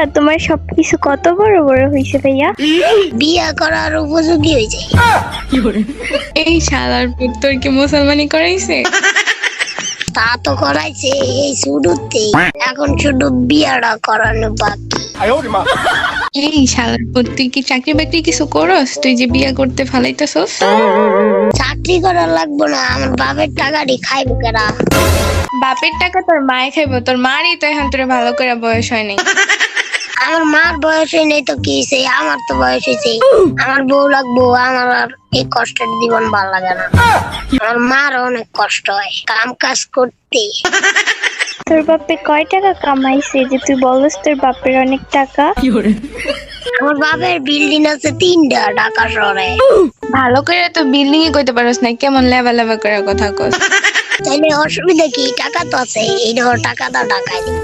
ভাইয়া তোমার সবকিছু কত বড় বড় হয়েছে ভাইয়া? বিয়া করার উপযোগী হয়ে যায়। এই শালার পুত তোর কি মুসলমানি করাইছে? তা তো করাইছে এই শুরুতেই। এখন শুধু বিয়াটা করানো বাকি। এই শালার পুত তুই কি চাকরি বাকরি কিছু করস? তুই যে বিয়া করতে ফালাইতেছস? চাকরি করা লাগবো না আমার বাপের টাকাটি খাইবো কেনা বাপের টাকা তোর মায়ে খাইবো তোর মারই তো এখন তোর ভালো করে বয়স হয় নাই। আমার মার বয়স হয় নেই তো কি হয়েছে? আমার তো বয়স হয়েছে। আমার বউ লাগবো আমার আর এই কষ্টের জীবন ভালো লাগে না। আমার মার অনেক কষ্ট হয় কাম কাজ করতে। তোর বাপে কয় টাকা কামাইছে যে তুই বলস তোর বাপের অনেক টাকা? আমার বাপের বিল্ডিং আছে তিনটা ঢাকা শহরে। ভালো করে তো বিল্ডিং এ কইতে পারস না কেমন লেভা লেভা করে কথা কস। তাইলে অসুবিধা কি? টাকা তো আছে এই ধর টাকা দাও দিই